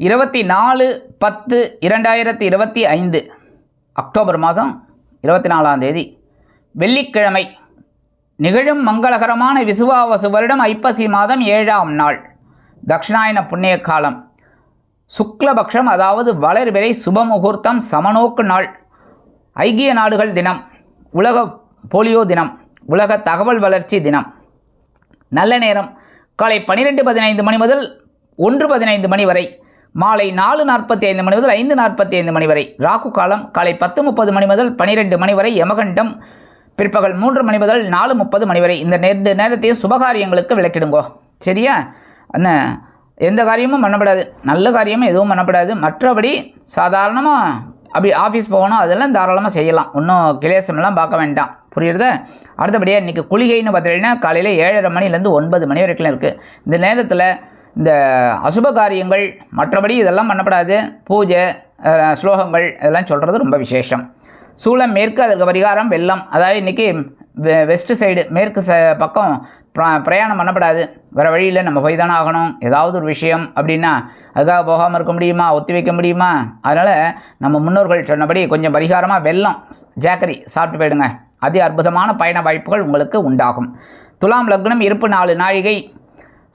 இருபத்தி நாலு பத்து இரண்டாயிரத்தி இருபத்தி ஐந்து அக்டோபர் மாதம் இருபத்தி நாலாம் தேதி வெள்ளிக்கிழமை நிகழும் மங்களகரமான விசுவாவசு வருடம் ஐப்பசி மாதம் ஏழாம் நாள் தக்ஷிணாயன புண்ணிய காலம். சுக்லபக்ஷம் அதாவது வளர்விரை சுபமுகூர்த்தம் சமநோக்கு நாள் ஐக்கிய நாடுகள் தினம் உலக போலியோ தினம் உலக தகவல் வளர்ச்சி தினம். நல்ல நேரம் காலை பன்னிரெண்டு பதினைந்து மணி முதல் ஒன்று பதினைந்து மணி வரை மாலை நாலு நாற்பத்தி ஐந்து மணி முதல் ஐந்து நாற்பத்தி ஐந்து மணி வரை. ராகு காலம் காலை பத்து முப்பது மணி முதல் பனிரெண்டு மணி வரை யமகண்டம். பிற்பகல் மூன்று மணி முதல் நாலு முப்பது மணி வரை. இந்த ரெண்டு நேரத்தையும் சுபகாரியங்களுக்கு விளக்கிடுங்கோ. சரியா? அண்ணா எந்த காரியமும் பண்ணப்படாது நல்ல காரியமும் எதுவும் பண்ணப்படாது மற்றபடி சாதாரணமாக அப்படி ஆஃபீஸ் போகணும் அதெல்லாம் தாராளமாக செய்யலாம். ஒன்றும் கிளேசமெல்லாம் பார்க்க வேண்டாம். புரியுறதா? அடுத்தபடியாக இன்றைக்கி குளிகைன்னு பார்த்தீங்கன்னா காலையில் ஏழரை மணிலேருந்து ஒன்பது மணி வரைக்கும் இருக்குது இந்த நேரத்தில் இந்த அசுப காரியங்கள் மற்றபடி இதெல்லாம் பண்ணப்படாது. பூஜை ஸ்லோகங்கள் இதெல்லாம் சொல்கிறது ரொம்ப விசேஷம். சூளம் மேற்கு அதற்கு பரிகாரம் வெள்ளம். அதாவது இன்றைக்கி வெஸ்ட் சைடு மேற்கு ச பக்கம் பிரயாணம் பண்ணப்படாது. வேறு வழியில் நம்ம போய் தானே ஆகணும். ஏதாவது ஒரு விஷயம் அப்படின்னா அதுக்காக போகாமல் இருக்க முடியுமா? ஒத்தி வைக்க முடியுமா? அதனால் நம்ம முன்னோர்கள் சொன்னபடி கொஞ்சம் பரிகாரமாக வெள்ளம் ஜாக்கரி சாப்பிட்டு போயிடுங்க. அதி அற்புதமான பயண வாய்ப்புகள் உங்களுக்கு உண்டாகும். துலாம் லக்னம் இருப்பு நாலு நாழிகை.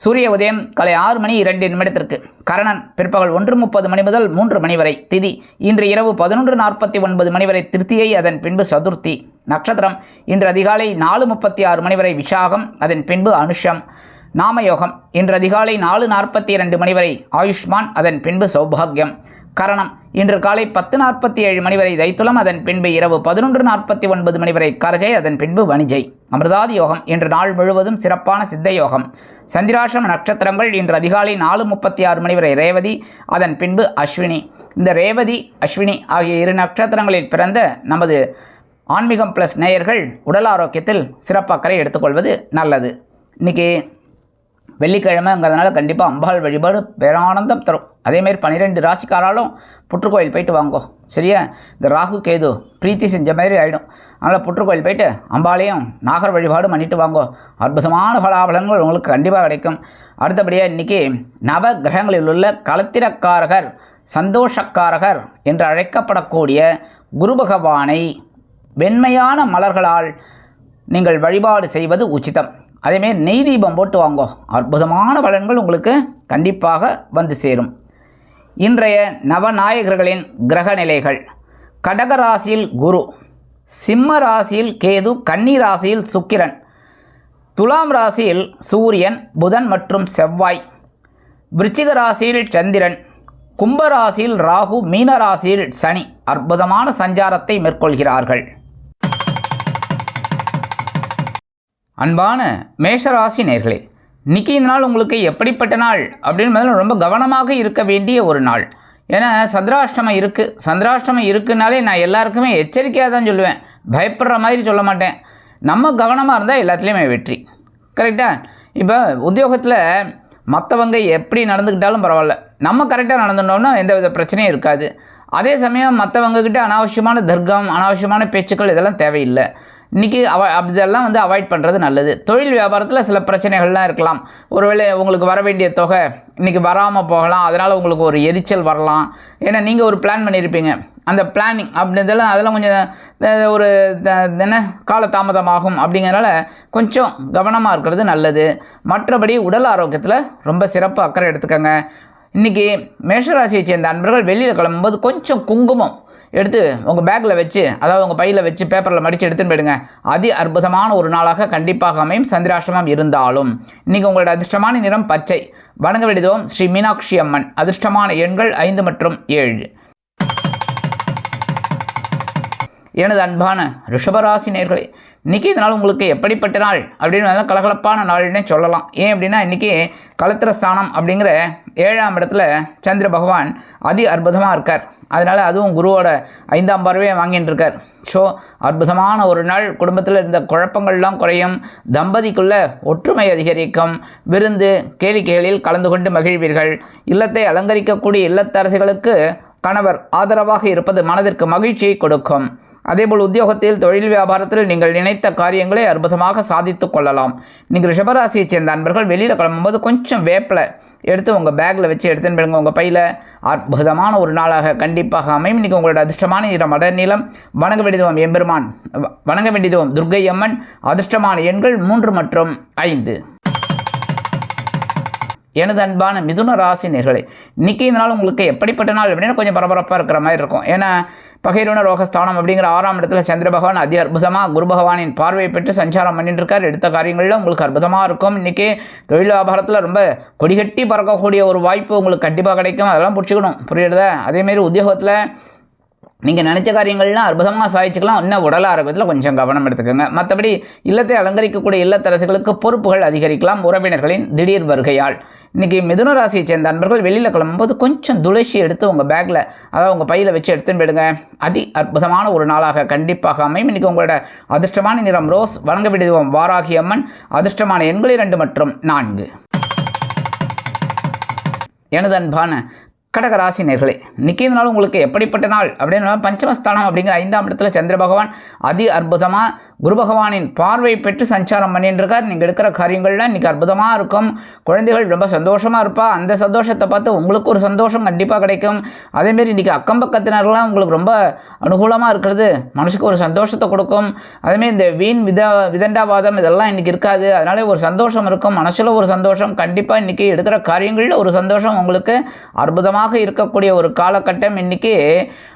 சூரிய உதயம் காலை ஆறு மணி இரண்டு நிமிடத்திற்கு. கரணன் பிற்பகல் ஒன்று முப்பது மணி முதல் மூன்று மணி வரை. திதி இன்று இரவு பதினொன்று நாற்பத்தி ஒன்பது மணி வரை திருத்தியை அதன் பின்பு சதுர்த்தி. நட்சத்திரம் இன்று அதிகாலை நாலு முப்பத்தி ஆறு மணி வரை விஷாகம் அதன் பின்பு அனுஷம். நாமயோகம் இன்று அதிகாலை நாலு நாற்பத்தி இரண்டு மணி வரை ஆயுஷ்மான் அதன் பின்பு சௌபாகியம். கரணம். இன்று காலை பத்து நாற்பத்தி ஏழு மணி வரை தைத்துலம் அதன் பின்பு இரவு பதினொன்று நாற்பத்தி ஒன்பது மணி வரை கரஜை அதன் பின்பு வணிஜை. அமிர்தாதி யோகம் இன்று நாள் முழுவதும் சிறப்பான சித்த யோகம் சந்திராசிரம நட்சத்திரங்கள் இன்று அதிகாலை நாலு முப்பத்தி ஆறு மணி வரை ரேவதி அதன் பின்பு அஸ்வினி. இந்த ரேவதி அஸ்வினி ஆகிய இரு நட்சத்திரங்களில் பிறந்த நமது ஆன்மீகம் ப்ளஸ் நேயர்கள் உடல் ஆரோக்கியத்தில் சிறப்பாக்கரை எடுத்துக்கொள்வது நல்லது. இன்றைக்கி வெள்ளிக்கிழமைங்கிறதுனால கண்டிப்பாக அம்பாள் வழிபாடு பேரானந்தம் தரும். அதேமாரி பன்னிரெண்டு ராசிக்காராலும் புற்றுக்கோயில் போயிட்டு வாங்கோ. சரியா? இந்த ராகு கேது பிரீத்தி செஞ்ச மாதிரி ஆகிடும் அதனால் புற்றுக்கோயில் போயிட்டு அம்பாளையும் நாகர் வழிபாடு பண்ணிட்டு வாங்கோ. அற்புதமான பலாபலங்கள் உங்களுக்கு கண்டிப்பாக கிடைக்கும். அடுத்தபடியாக இன்றைக்கி நவ கிரகங்களில் உள்ள களத்திரக்காரகர் சந்தோஷக்காரகர் என்று அழைக்கப்படக்கூடிய குரு பகவானை வெண்மையான மலர்களால் நீங்கள் வழிபாடு செய்வது உச்சிதம். அதேமாரி நெய் தீபம் போட்டு வாங்கோ. அற்புதமான பலன்கள் உங்களுக்கு கண்டிப்பாக வந்து சேரும். இன்றைய நவநாயகர்களின் கிரக நிலைகள். கடகராசியில் குரு சிம்ம ராசியில் கேது கன்னி ராசியில் சுக்கிரன் துலாம் ராசியில் சூரியன் புதன் மற்றும் செவ்வாய் விருச்சிக ராசியில் சந்திரன் கும்ப ராசியில் ராகு மீன ராசியில் சனி அற்புதமான சஞ்சாரத்தை மேற்கொள்கிறார்கள். அன்பான மேஷராசி நேர்களே இன்றைக்கி இந்த நாள் உங்களுக்கு எப்படிப்பட்ட நாள் அப்படின்னு ரொம்ப கவனமாக இருக்க வேண்டிய ஒரு நாள். ஏன்னா சந்திராஷ்டமம் இருக்குது சந்திராஷ்டமம் இருக்குனாலே நான் எல்லாருக்குமே எச்சரிக்கையாக தான் சொல்லுவேன். பயப்படுற மாதிரி சொல்ல மாட்டேன். நம்ம கவனமாக இருந்தால் எல்லாத்துலேயுமே வெற்றி. கரெக்டாக இப்போ உத்தியோகத்தில் மற்றவங்க எப்படி நடந்துக்கிட்டாலும் பரவாயில்ல. நம்ம கரெக்டாக நடந்துட்டோம்னா எந்த வித பிரச்சனையும் இருக்காது. அதே சமயம் மற்றவங்கக்கிட்ட அனாவசியமான தர்க்கம் அனாவசியமான பேச்சுக்கள் இதெல்லாம் தேவையில்லை. இன்றைக்கி அவ அப்படி இதெல்லாம் வந்து அவாய்ட் பண்ணுறது நல்லது. தொழில் வியாபாரத்தில் சில பிரச்சனைகள்லாம் இருக்கலாம். ஒருவேளை உங்களுக்கு வர வேண்டிய தொகை இன்றைக்கி வராமல் போகலாம். அதனால் உங்களுக்கு ஒரு எரிச்சல் வரலாம். ஏன்னா நீங்கள் ஒரு பிளான் பண்ணியிருப்பீங்க அந்த பிளானிங் அப்படின்றதெல்லாம் அதெல்லாம் கொஞ்சம் ஒரு த- என்ன காலதாமதமாகும் அப்படிங்கிறனால கொஞ்சம் கவனமாக இருக்கிறது நல்லது. மற்றபடி உடல் ஆரோக்கியத்தில் ரொம்ப சிறப்பு அக்கறை எடுத்துக்கோங்க. இன்றைக்கி மேஷராசியை சேர்ந்த அன்பர்கள் வெளியில் கிளம்பும்போது கொஞ்சம் குங்குமம் எடுத்து உங்கள் பேக்கில் வச்சு அதாவது உங்கள் பையில் வச்சு பேப்பரில் மடித்து எடுத்துன்னு போயிடுங்க. அதி அற்புதமான ஒரு நாளாக கண்டிப்பாக அமையும். சந்திராஷ்டமம் இருந்தாலும். இன்றைக்கி உங்களோட அதிர்ஷ்டமான நிறம் பச்சை. வணங்க வேண்டியதும் ஸ்ரீ மீனாட்சி அம்மன். அதிர்ஷ்டமான எண்கள் ஐந்து மற்றும் ஏழு. எனது அன்பான ரிஷபராசி நேர்களே இன்றைக்கி இதனால் உங்களுக்கு எப்படிப்பட்ட நாள் அப்படின்னு கலகலப்பான நாள்னே சொல்லலாம். ஏன் அப்படின்னா இன்றைக்கி கலத்திர ஸ்தானம் அப்படிங்கிற ஏழாம் இடத்துல சந்திர பகவான் அதி அற்புதமாக இருக்கார். அதனால் அதுவும் குருவோட ஐந்தாம் பார்வையை வாங்கிட்டு இருக்கார். ஸோ அற்புதமான ஒரு நாள். குடும்பத்தில் இருந்த குழப்பங்கள்லாம் குறையும். தம்பதிக்குள்ள ஒற்றுமை அதிகரிக்கும். விருந்து கேளிக்கைகளில் கலந்து கொண்டு மகிழ்வீர்கள். இல்லத்தை அலங்கரிக்கக்கூடிய இல்லத்தரசிகளுக்கு கணவர் ஆதரவாக இருப்பது மனதிற்கு மகிழ்ச்சியை கொடுக்கும். அதேபோல் உத்தியோகத்தில் தொழில் வியாபாரத்தில் நீங்கள் நினைத்த காரியங்களை அற்புதமாக சாதித்து கொள்ளலாம். நீங்கள் ரிஷபராசியைச் சேர்ந்த அன்பர்கள் வெளியில் கிளம்பும்போது கொஞ்சம் வேப்பில் எடுத்து உங்கள் பேக்கில் வச்சு எடுத்துன்னு போயிடுங்க உங்கள் பையில். அற்புதமான ஒரு நாளாக கண்டிப்பாக அமையும். இன்றைக்கி உங்களோட அதிர்ஷ்டமான நிறம் மட நீளம் வணங்க வேண்டியதுவம் எம்பெருமான் வணங்க வேண்டியதுவம் துர்க்கை அம்மன் அதிர்ஷ்டமான எண்கள் மூன்று மற்றும் ஐந்து. எனது அன்பான மிதுன ராசி நேர்களை இன்னைக்கு இந்த நாள் உங்களுக்கு எப்படிப்பட்ட நாள் அப்படின்னா கொஞ்சம் பரபரப்பாக இருக்கிற மாதிரி இருக்கும். ஏன்னா பகைருண ரோகஸ்தானம் அப்படிங்கிற ஆறாம் இடத்துல சந்திர பகவான் அதி அற்புதமாக குரு பகவானின் பார்வையை பெற்று சஞ்சாரம் பண்ணிட்டு இருக்கார் எடுத்த காரியங்களில் உங்களுக்கு அற்புதமாக இருக்கும். இன்றைக்கி தொழில் வியாபாரத்தில் ரொம்ப கொடிகட்டி பறக்கக்கூடிய ஒரு வாய்ப்பு உங்களுக்கு கண்டிப்பாக கிடைக்கும். அதெல்லாம் பிடிச்சிக்கணும். புரியுறதா? அதேமாரி உத்தியோகத்தில் நீங்கள் நினச்ச காரியங்கள்லாம் அற்புதமாக சாதிச்சுக்கலாம். இன்னும் உடல் ஆரோக்கியத்தில் கொஞ்சம் கவனம் எடுத்துக்கோங்க. மற்றபடி இல்லத்தை அலங்கரிக்கக்கூடிய இல்லத்தரசுகளுக்கு பொறுப்புகள் அதிகரிக்கலாம். உறவினர்களின் திடீர் வருகையால். இன்றைக்கி மிதுன ராசியை சேர்ந்த அன்பர்கள் வெளியில் கிளம்பும்போது கொஞ்சம் துளசி எடுத்து உங்கள் பேக்கில் அதாவது உங்கள் பையில் வச்சு எடுத்துன்னு போயிடுங்க. அதி அற்புதமான ஒரு நாளாக கண்டிப்பாக அமையும். இன்றைக்கி உங்களோட அதிர்ஷ்டமான நிறம் ரோஸ் வணங்க விடுவோம். வாராகி அம்மன் அதிர்ஷ்டமான எண்கள் இரண்டு மற்றும் நான்கு. எனது அன்பான கடக ராசி நேர்களே இன்னைக்கு நாள் உங்களுக்கு எப்படிப்பட்ட நாள்? அப்படின்னா பஞ்சமஸ்தானம் அப்படிங்கிற ஐந்தாம் இடத்துல சந்திர பகவான் அதி அற்புதமாக குரு பகவானின் பார்வை பெற்று சஞ்சாரம் பண்ணிட்டுருக்கார் நீங்கள் எடுக்கிற காரியங்கள்லாம் இன்றைக்கி அற்புதமாக இருக்கும். குழந்தைகள் ரொம்ப சந்தோஷமாக இருப்பா. அந்த சந்தோஷத்தை பார்த்து உங்களுக்கு ஒரு சந்தோஷம் கண்டிப்பாக கிடைக்கும். அதேமாரி இன்றைக்கி அக்கம் பக்கத்தினர்லாம் உங்களுக்கு ரொம்ப அனுகூலமாக இருக்கிறது. மனசுக்கு ஒரு சந்தோஷத்தை கொடுக்கும். அதேமாரி இந்த வீண் வித விதண்டாவாதம் இதெல்லாம் இன்றைக்கி இருக்காது. அதனாலே ஒரு சந்தோஷம் இருக்கும். மனசில் ஒரு சந்தோஷம் கண்டிப்பாக இன்றைக்கி எடுக்கிற காரியங்களில் ஒரு சந்தோஷம் உங்களுக்கு அற்புதமாக இருக்கக்கூடிய ஒரு காலகட்டம் இன்றைக்கி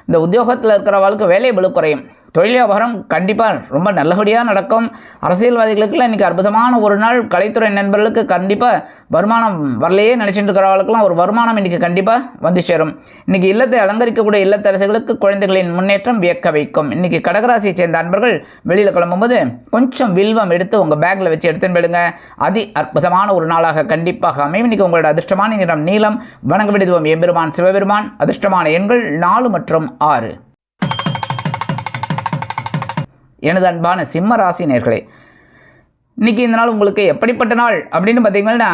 இந்த உத்தியோகத்தில் இருக்கிறவளுக்கு வேலை பளு குறையும். தொழில் வியாபாரம் கண்டிப்பாக ரொம்ப நல்லபடியாக நடக்கும். அரசியல்வாதிகளுக்கெல்லாம் இன்றைக்கி அற்புதமான ஒரு நாள். கலைத்துறை நண்பர்களுக்கு கண்டிப்பாக வருமானம் வரலையே நினச்சிட்டு இருக்கிறவர்களுக்கெல்லாம் ஒரு வருமானம் இன்றைக்கி கண்டிப்பாக வந்து சேரும். இன்றைக்கி இல்லத்தை அலங்கரிக்கக்கூடிய இல்லத்தரசுகளுக்கு குழந்தைகளின் முன்னேற்றம் வியக்க வைக்கும். இன்றைக்கி கடகராசியை சேர்ந்த அன்பர்கள் வெளியில் கிளம்பும்போது கொஞ்சம் வில்வம் எடுத்து உங்கள் பேக்கில் வச்சு எடுத்துன்னு போயிடுங்க. அதி அற்புதமான ஒரு நாளாக கண்டிப்பாக அமையும். இன்றைக்கி உங்களோட அதிர்ஷ்டமான நிறம் நீளம். வணங்க விடுதுவோம் எம்பெருமான் சிவபெருமான். அதிர்ஷ்டமான எண்கள் நாலு மற்றும் ஆறு. எனது அன்பான சிம்ம ராசி நேர்களே இன்றைக்கி இந்த நாள் உங்களுக்கு எப்படிப்பட்ட நாள் அப்படின்னு பார்த்தீங்கன்னா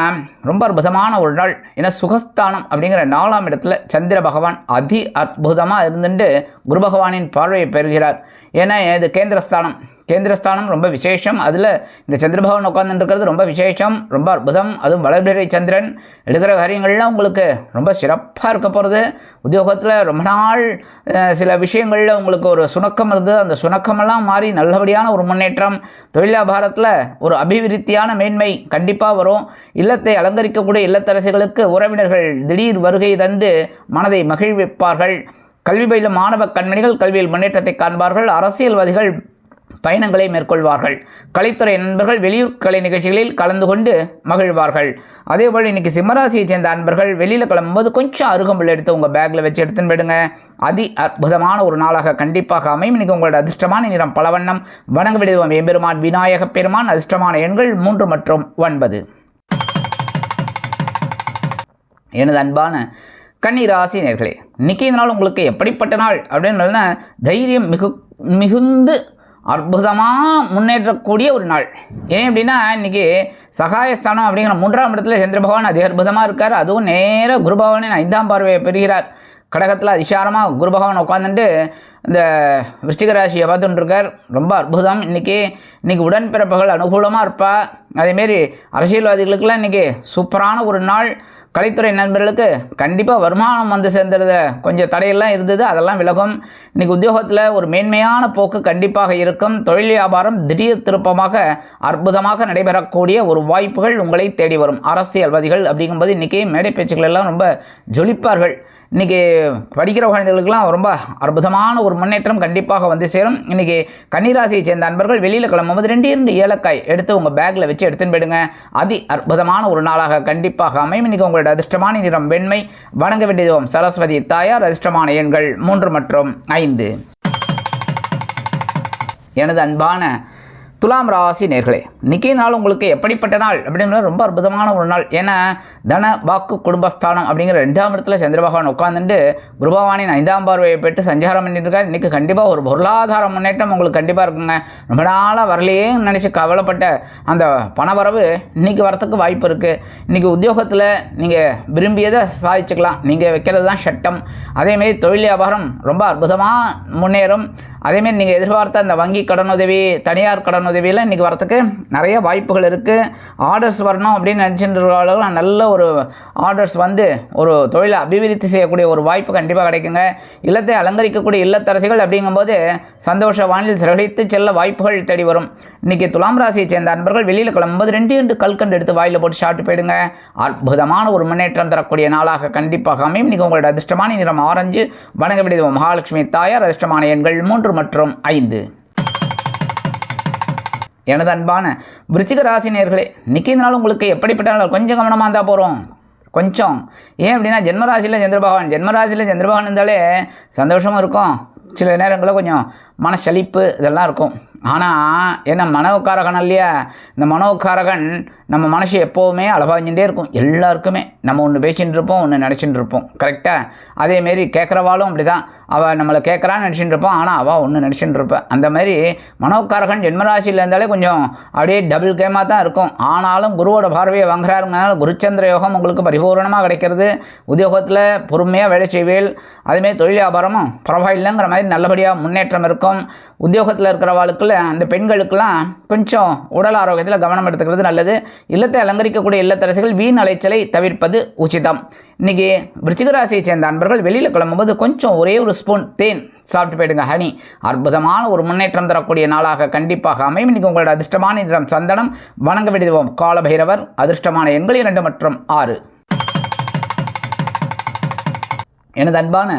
ரொம்ப அற்புதமான ஒரு நாள். ஏன்னா சுகஸ்தானம் அப்படிங்கிற நாலாம் இடத்துல சந்திர பகவான் அதி அற்புதமாக இருந்துட்டு குரு பகவானின் பார்வையை பெறுகிறார். ஏன்னா இது கேந்திரஸ்தானம். கேந்திரஸ்தானம் ரொம்ப விசேஷம். அதில் இந்த சந்திரபவன் உட்காந்துருக்கிறது ரொம்ப விசேஷம். ரொம்ப அற்புதம். அதுவும் வளர்பிறை சந்திரன். எடுக்கிற காரியங்கள்லாம் உங்களுக்கு ரொம்ப சிறப்பாக இருக்க போகிறது உத்தியோகத்தில் ரொம்ப நாள் சில விஷயங்களில் உங்களுக்கு ஒரு சுணக்கம் இருந்தது அந்த சுணக்கமெல்லாம் மாறி நல்லபடியான ஒரு முன்னேற்றம். தொழிலாபாரத்தில் ஒரு அபிவிருத்தியான மேன்மை கண்டிப்பாக வரும். இல்லத்தை அலங்கரிக்கக்கூடிய இல்லத்தரசிகளுக்கு உறவினர்கள் திடீர் வருகை தந்து மனதை மகிழ்விப்பார்கள். கல்வி பயிலும் மாணவ கண்மணிகள் கல்வியில் முன்னேற்றத்தை காண்பார்கள். அரசியல்வாதிகள் பயணங்களை மேற்கொள்வார்கள். கலைத்துறை நண்பர்கள் வெளியூர் கலை நிகழ்ச்சிகளில் கலந்து கொண்டு மகிழ்வார்கள். அதேபோல் இன்னைக்கு சிம்மராசியை சேர்ந்த அன்பர்கள் வெளியில் கிளம்பும்போது கொஞ்சம் அருகம்புல் எடுத்து உங்கள் பேக்கில் வச்சு எடுத்துன்னு போயிடுங்க. அதி அற்புதமான ஒரு நாளாக கண்டிப்பாக அமையும். இன்னைக்கு உங்களோட அதிர்ஷ்டமான நிறம் பலவண்ணம். வணங்க விடுவோம் எம்பெருமான் விநாயகப் பெருமான் அதிர்ஷ்டமான எண்கள் மூன்று மற்றும் ஒன்பது. எனது அன்பான கன்னிராசி நேர்களே இன்றைக்கி நாள் உங்களுக்கு எப்படிப்பட்ட நாள்? அப்படின்னு தைரியம் மிகு மிகுந்து அற்புதமாக முன்னேற்றக்கூடிய ஒரு நாள். ஏன் அப்படின்னா இன்னைக்கு சகாயஸ்தானம் அப்படிங்கிற மூன்றாம் இடத்துல சந்திர பகவான் அதி அற்புதமாக இருக்கார். அதுவும் நேராக குரு பகவானின் ஐந்தாம் பார்வையை பெறுகிறார். கடகத்தில் அதிசாரமாக குரு பகவான் உட்காந்துட்டு இந்த விருச்சிக ராசியை பார்த்துட்டுருக்கார். ரொம்ப அற்புதம். இன்றைக்கி இன்றைக்கி உடன்பிறப்புகள் அனுகூலமாக இருப்பா. அதேமாரி அரசியல்வாதிகளுக்கெல்லாம் இன்றைக்கி சூப்பரான ஒரு நாள். கலைத்துறை நண்பர்களுக்கு கண்டிப்பாக வருமானம் வந்து சேர்ந்துருத. கொஞ்சம் தடையெல்லாம் இருந்தது அதெல்லாம் விலகும். இன்றைக்கி உத்தியோகத்தில் ஒரு மேன்மையான போக்கு கண்டிப்பாக இருக்கும். தொழில் வியாபாரம் திடீர் திருப்பமாக அற்புதமாக நடைபெறக்கூடிய ஒரு வாய்ப்புகள் உங்களை தேடி வரும். அரசியல்வாதிகள் அப்படிங்கும்போது இன்றைக்கி மேடை பேச்சுக்கள் எல்லாம் ரொம்ப ஜொலிப்பார்கள். இன்றைக்கி படிக்கிற குழந்தைகளுக்கெல்லாம் ரொம்ப அற்புதமான ஒரு முன்னேற்றம் கண்டிப்பாக வந்து சேரும். இன்றைக்கி கன்னிராசியை சேர்ந்த அன்பர்கள் வெளியில் கிளம்பும்போது ரெண்டு இரண்டு ஏலக்காய் எடுத்து உங்கள் பேக்கில் வச்சு எடுத்துன்னு போயிடுங்க. அதி அற்புதமான ஒரு நாளாக கண்டிப்பாக அமையும். இன்றைக்கி உங்களோட அதிர்ஷ்டமான நிறம் வெண்மை. வணங்க வேண்டியதும் சரஸ்வதி தாயார். அதிர்ஷ்டமான எண்கள் மூன்று மற்றும் ஐந்து. எனது அன்பான துலாம் ராசி நேர்களே இன்னைக்கு நாள் உங்களுக்கு எப்படிப்பட்ட நாள் அப்படிங்கிறது ரொம்ப அற்புதமான ஒரு நாள். ஏன்னா தன வாக்கு குடும்பஸ்தானம் அப்படிங்கிற ரெண்டாம் இடத்துல சந்திரபகவான் உட்காந்துட்டு குருபவானின் ஐந்தாம் பார்வையை பெற்று சஞ்சாரம் பண்ணிட்டுருக்கார். இன்றைக்கி கண்டிப்பாக ஒரு பொருளாதார முன்னேற்றம் உங்களுக்கு கண்டிப்பாக இருக்குங்க. ரொம்ப நாளாக வரலையே நினச்சி கவலைப்பட்ட அந்த பணவரவு இன்றைக்கி வரத்துக்கு வாய்ப்பு இருக்குது இன்றைக்கி உத்தியோகத்தில் நீங்கள் விரும்பியதை சாதிச்சுக்கலாம். நீங்கள் வைக்கிறது தான் சட்டம். அதேமாரி தொழில் வியாபாரம் ரொம்ப அற்புதமாக முன்னேறும். அதேமாரி நீங்கள் எதிர்பார்த்த அந்த வங்கி கடனுதவி தனியார் உதவியில் இன்றைக்கி வரத்துக்கு நிறைய வாய்ப்புகள் இருக்குது ஆர்டர்ஸ் வரணும் அப்படின்னு நினச்சிட்டு நல்ல ஒரு ஆர்டர்ஸ் வந்து ஒரு தொழிலை அபிவிருத்தி செய்யக்கூடிய ஒரு வாய்ப்பு கண்டிப்பாக கிடைக்குங்க. இல்லத்தை அலங்கரிக்கக்கூடிய இல்லத்தரசிகள் அப்படிங்கும்போது சந்தோஷ வானில் சிறகித்து செல்ல வாய்ப்புகள் தேடி வரும். இன்றைக்கி துலாம் ராசியை சேர்ந்த அன்பர்கள் வெளியில் கிளம்பும்போது ரெண்டு ரெண்டு கல்கண்டு எடுத்து வாயில் போட்டு ஷார்ட் போயிடுங்க. அற்புதமான ஒரு முன்னேற்றம் தரக்கூடிய நாளாக கண்டிப்பாக அமையும். இன்றைக்கி உங்களோட அதிர்ஷ்டமான நிறம் ஆரஞ்சு. வணங்க விடுவோம் மகாலட்சுமி தாயார் அதிர்ஷ்டமான எண்கள் மூன்று மற்றும் ஐந்து. எனது அன்பான விருச்சிக ராசி நேர்களே இன்னைக்கு இந்த நாள் உங்களுக்கு எப்படிப்பட்டாலும் கொஞ்சம் கவனமாக இருந்தால் போகிறோம் கொஞ்சம். ஏன் அப்படின்னா ஜென்மராசியில் சந்திரபகவான். ஜென்மராசியில் சந்திரபகவான் இருந்தாலே சந்தோஷமாக இருக்கும். சில நேரங்களில் கொஞ்சம் மனசலிப்பு இதெல்லாம் இருக்கும். ஆனால் என்ன மனோக்காரகன் இல்லையா இந்த மனோக்காரகன் நம்ம மனசு எப்போவுமே அளவாஞ்சிட்டே இருக்கும். எல்லாருக்குமே. நம்ம ஒன்று பேசின்னு இருப்போம் ஒன்று நினச்சிட்டு இருப்போம் கரெக்டாக அதேமாரி கேட்குறவாலும் அப்படி தான் அவள் நம்மளை கேட்குறான்னு நினச்சிட்டு இருப்போம் ஆனால் அவள் ஒன்று நினச்சிட்டு இருப்பேன் அந்த மாதிரி மனோக்காரகன் ஜென்மராசியில் இருந்தாலே கொஞ்சம் அப்படியே டபுள் கேமாக தான் இருக்கும். ஆனாலும் குருவோட பார்வையை வாங்குறாருங்கனால குருச்சந்திர யோகம் உங்களுக்கு பரிபூர்ணமாக கிடைக்கிறது. உத்தியோகத்தில் பொறுமையாக வேலை செய்வேல் அதுமாரி தொழில் வியாபாரமும் பரவாயில்லைங்கிற மாதிரி நல்லபடியாக முன்னேற்றம் இருக்கும். உத்தியோகத்தில் இருக்கிறவாளுக்குள்ள அந்த பெண்களுக்கெல்லாம் கொஞ்சம் உடல் ஆரோக்கியத்தில் கவனம் எடுத்துக்கிறது நல்லது. இல்லத்தை அலங்கரிக்கக்கூடிய இல்லத்தரசிகள் வீண் அலைச்சலை தவிர்ப்பது உச்சிதம் இன்னைக்கு விருச்சிகராசியை சேர்ந்த அன்பர்கள் வெளியில் கிளம்பும்போது கொஞ்சம் ஒரே ஒரு ஸ்பூன் தேன் சாப்பிட்டு போயிடுங்க ஹனி. அற்புதமான ஒரு முன்னேற்றம் தரக்கூடிய நாளாக கண்டிப்பாக அமையும். இன்னைக்கு உங்களோட அதிர்ஷ்டமான நிறம் சந்தனம். வணங்க விடுவோம் காலபைரவர். அதிர்ஷ்டமான எண்கள் இரண்டு மற்றும் ஆறு. எனது அன்பான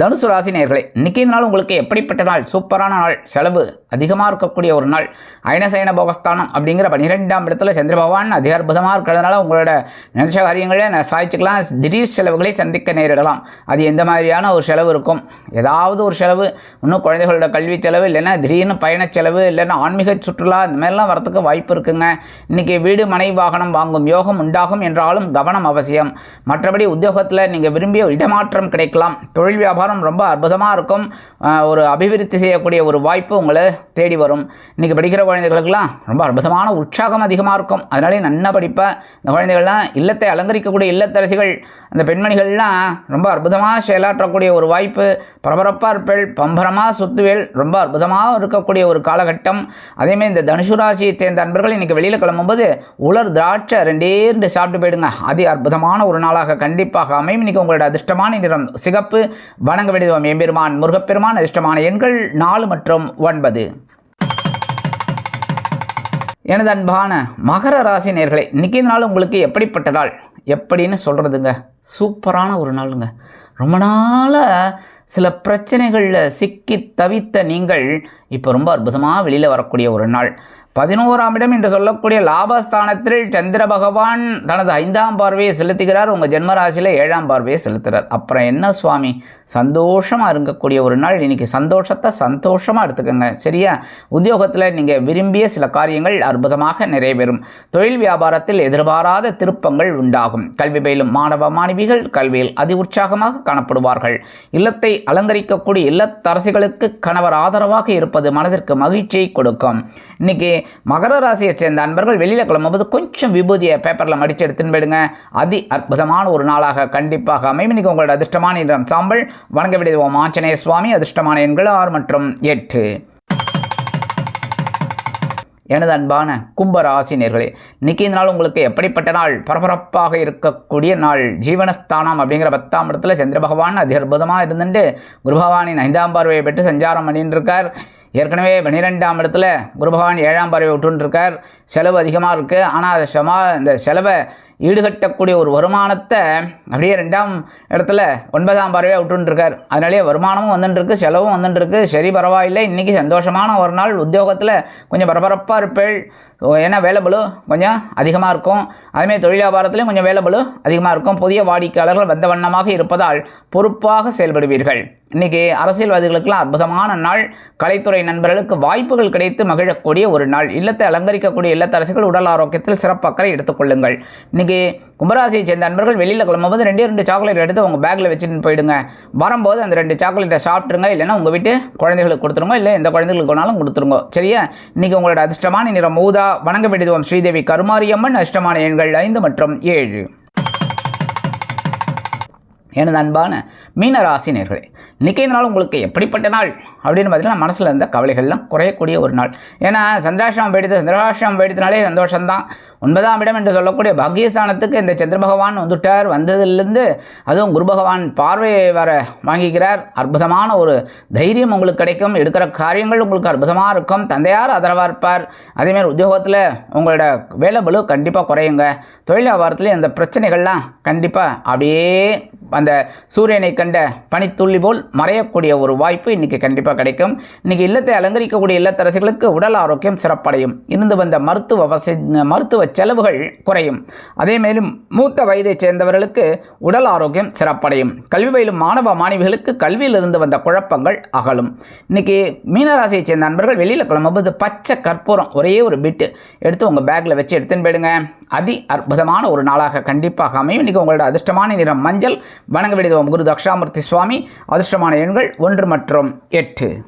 தனுசு ராசி நேர்களே இன்னைக்கு நாள் உங்களுக்கு எப்படிப்பட்ட நாள்? சூப்பரான நாள். செலவு அதிகமாக இருக்கக்கூடிய ஒரு நாள். அயனசயன போகஸ்தானம் அப்படிங்கிற பன்னிரெண்டாம் இடத்துல சந்திர பகவான் அதிக அற்புதமாக இருக்கிறதுனால உங்களோட நினைச்ச காரியங்களை நான் சாய்ச்சிக்கலாம் திடீர் செலவுகளை சந்திக்க நேரிடலாம். அது எந்த மாதிரியான ஒரு செலவு இருக்கும்? ஏதாவது ஒரு செலவு. இன்னும் குழந்தைகளோட கல்வி செலவு இல்லைன்னா திடீர்னு பயணச் செலவு இல்லைன்னா ஆன்மீக சுற்றுலா இந்த மாதிரிலாம் வரத்துக்கு வாய்ப்பு இருக்குங்க. இன்றைக்கி வீடு மனை வாகனம் வாங்கும் யோகம் உண்டாகும் என்றாலும் கவனம் அவசியம். மற்றபடி உத்தியோகத்தில் நீங்கள் விரும்பிய இடமாற்றம் கிடைக்கும் கிடைக்கலாம் தொழில் வியாபாரம் ரொம்ப அற்புதமாக இருக்கும். ஒரு அபிவிருத்தி செய்யக்கூடிய ஒரு வாய்ப்பு உங்களை தேடி வரும். இன்றைக்கி படிக்கிற குழந்தைகளுக்கெல்லாம் ரொம்ப அற்புதமான உற்சாகம் அதிகமாக இருக்கும். அதனாலே நன்னா படிப்பேன் இந்த குழந்தைகள்லாம் இல்லத்தை அலங்கரிக்கக்கூடிய இல்லத்தரசிகள் அந்த பெண்மணிகள்லாம் ரொம்ப அற்புதமாக செயலாற்றக்கூடிய ஒரு வாய்ப்பு. பரபரப்பாக இருப்பேள் பம்பரமாக சுத்துவேல் ரொம்ப அற்புதமாக இருக்கக்கூடிய ஒரு காலகட்டம். அதேமாதிரி இந்த தனுசு ராசியை சேர்ந்த அன்பர்கள் இன்றைக்கி வெளியில் கிளம்பும்போது உலர் திராட்சை ரெண்டே ரெண்டு சாப்பிட்டு போயிடுங்க. அதி அற்புதமான ஒரு நாளாக கண்டிப்பாக அமையும். இன்றைக்கி உங்களோட அதிர்ஷ்டமான நிறம் சிகப்பு. வணங்க விடுவோம் எம்பெருமான் முருகப்பெருமான் அதிர்ஷ்டமான எண்கள் நாலு மற்றும் ஒன்பது. எனது அன்பான மகர ராசி நேர்களை இன்றைக்கி நாள் உங்களுக்கு எப்படிப்பட்ட நாள்? எப்படின்னு சொல்கிறதுங்க சூப்பரான ஒரு நாளுங்க. ரொம்ப நாளாக சில பிரச்சனைகளில் சிக்கி தவித்த நீங்கள் இப்போ ரொம்ப அற்புதமாக வெளியில் வரக்கூடிய ஒரு நாள். பதினோராம் இடம் என்று சொல்லக்கூடிய லாபஸ்தானத்தில் சந்திர பகவான் தனது ஐந்தாம் பார்வையை செலுத்துகிறார். உங்கள் ஜென்மராசியில் ஏழாம் பார்வையை செலுத்துகிறார் அப்புறம் என்ன சுவாமி? சந்தோஷமாக இருக்கக்கூடிய ஒரு நாள். இன்றைக்கி சந்தோஷத்தை சந்தோஷமாக எடுத்துக்கோங்க. சரியா? உத்தியோகத்தில் நீங்கள் விரும்பிய சில காரியங்கள் அற்புதமாக நிறைவேறும். தொழில் வியாபாரத்தில் எதிர்பாராத திருப்பங்கள் உண்டாகும். கல்வி பயிலும் மாணவ மாணவிகள் கல்வியில் அதி உற்சாகமாக காணப்படுவார்கள். இல்லத்தை அலங்கரிக்கக்கூடிய இல்லத்தரசிகளுக்கு கணவர் ஆதரவாக இருப்பது மனதிற்கு மகிழ்ச்சியை கொடுக்கும். இன்னைக்கு மகர ராசியை சேர்ந்த அன்பர்கள் வெளியில் கிளம்பும்போது கொஞ்சம் விபூதியை பேப்பரில் மடித்து எடுத்துன்னு போயிடுங்க அதி அற்புதமான ஒரு நாளாக கண்டிப்பாக அமையும். இன்றைக்கி உங்களோட அதிர்ஷ்டமான இன்றம் சாம்பல். வணங்க விடுவோம் ஆஞ்சநேய சுவாமி அதிர்ஷ்டமான எண்கள் ஆறு மற்றும் எட்டு. எனது அன்பான கும்ப ராசினியர்களே இன்னைக்கு இந்த நாள் உங்களுக்கு எப்படிப்பட்ட நாள்? பரபரப்பாக இருக்கக்கூடிய நாள். ஜீவனஸ்தானம் அப்படிங்கிற பத்தாம் இடத்துல சந்திர பகவான் அதி அற்புதமாக இருந்துட்டு குரு பகவானின் ஐந்தாம் பார்வையை பெற்று சஞ்சாரம் பண்ணிட்டு இருக்கார் ஏற்கனவே பன்னிரெண்டாம் இடத்துல குரு பகவான் ஏழாம் பறவை விட்டுருக்கார் செலவு அதிகமாக இருக்குது ஆனால் அதை சமா இந்த செலவை ஈடுகட்டக்கூடிய ஒரு வருமானத்தை அப்படியே ரெண்டாம் இடத்துல ஒன்பதாம் பார்வையாக விட்டுருக்கார் அதனாலேயே வருமானமும் வந்துட்டுருக்கு செலவும் வந்துட்டுருக்கு சரி பரவாயில்லை. இன்றைக்கி சந்தோஷமான ஒரு நாள். உத்தியோகத்தில் கொஞ்சம் பரபரப்பாக இருப்பேள். ஏன்னா வேலைபளு கொஞ்சம் அதிகமாக இருக்கும். அதுமாதிரி தொழில் வியாபாரத்துலேயும் கொஞ்சம் வேலைபளு அதிகமாக இருக்கும். புதிய வாடிக்கையாளர்கள் வந்த வண்ணமாக இருப்பதால் பொறுப்பாக செயல்படுவீர்கள். இன்றைக்கி அரசியல்வாதிகளுக்கெல்லாம் அற்புதமான நாள். கலைத்துறை நண்பர்களுக்கு வாய்ப்புகள் கிடைத்து மகிழக்கூடிய ஒரு நாள். இல்லத்தை அலங்கரிக்கக்கூடிய இல்லத்தரசிகள் உடல் ஆரோக்கியத்தில் சிறப்பாக எடுத்துக்கொள்ளுங்கள் இன்றைக்கி கும்பராசியை சேர்ந்த நண்பர்கள் வெளியில் கிளம்பும்போது ரெண்டே ரெண்டு சாக்லேட் எடுத்து உங்கள் பேக்கில் வச்சுட்டு போயிடுங்க. வரும்போது அந்த ரெண்டு சாக்லேட்டை சாப்பிட்ருங்க இல்லைன்னா உங்கள் வீட்டு குழந்தைகளுக்கு கொடுத்துருங்க. இல்லை எந்த குழந்தைகளுக்கு வேணாலும் கொடுத்துருங்க. சரியா? இன்றைக்கி உங்களோட அதிர்ஷ்டமான நிறம் மூதா வணங்க வேண்டியதுவம் ஸ்ரீதேவி கருமாரியம்மன். அதிர்ஷ்டமான எண்கள் ஐந்து மற்றும் ஏழு. எனது அன்பான மீனராசி நேர்களே இன்றைக்கி இந்த நாள் உங்களுக்கு எப்படிப்பட்ட நாள்? அப்படின்னு பார்த்தீங்கன்னா மனசில் இருந்த கவலைகள்லாம் குறையக்கூடிய ஒரு நாள். ஏன்னா சந்திராஷ்டிரம் போயிடுது. சந்திராஷ்டிரம் போயிடுதுனாலே சந்தோஷம்தான். ஒன்பதாம் இடம் என்று சொல்லக்கூடிய பாக்யஸ்தானத்துக்கு இந்த சந்திர பகவான் வந்துட்டார். வந்ததுலேருந்து அதுவும் குரு பகவான் பார்வையை வர வாங்கிக்கிறார். அற்புதமான ஒரு தைரியம் உங்களுக்கு கிடைக்கும். எடுக்கிற காரியங்கள் உங்களுக்கு அற்புதமாக இருக்கும். தந்தையார் ஆதரவாக இருப்பார். அதேமாதிரி உத்தியோகத்தில் உங்களோட வேலை பலு கண்டிப்பாக குறையுங்க. தொழில் வியாபாரத்துலேயும் இந்த பிரச்சனைகள்லாம் கண்டிப்பாக அப்படியே அந்த சூரியனை கண்ட பனித்துள்ளி போல் மறையக்கூடிய ஒரு வாய்ப்பு இன்றைக்கி கண்டிப்பாக கிடைக்கும். இன்றைக்கி இல்லத்தை அலங்கரிக்கக்கூடிய இல்லத்தரசிகளுக்கு உடல் ஆரோக்கியம் சிறப்படையும். இருந்து வந்த மருத்துவ வசதி மருத்துவ செலவுகள் குறையும். அதே மேலும் மூத்த வயதைச் சேர்ந்தவர்களுக்கு உடல் ஆரோக்கியம் சிறப்படையும். கல்வி பயிலும் மாணவ மாணவிகளுக்கு கல்வியிலிருந்து வந்த குழப்பங்கள் அகலும். இன்றைக்கி மீனராசியை சேர்ந்த நண்பர்கள் வெளியில் கிளம்பும்போது பச்சை கற்பூரம் ஒரே ஒரு பிட்டு எடுத்து உங்கள் பேக்கில் வச்சு எடுத்துன்னு போயிடுங்க. அதி அற்புதமான ஒரு நாளாக கண்டிப்பாக அமையும். இன்றைக்கி உங்களோட அதிர்ஷ்டமான நிறம் மஞ்சள் வணங்க வேண்டியது குரு தக்ஷாமூர்த்தி சுவாமி. அதிர்ஷ்டமான எண்கள் ஒன்று மற்றும் எட்டு.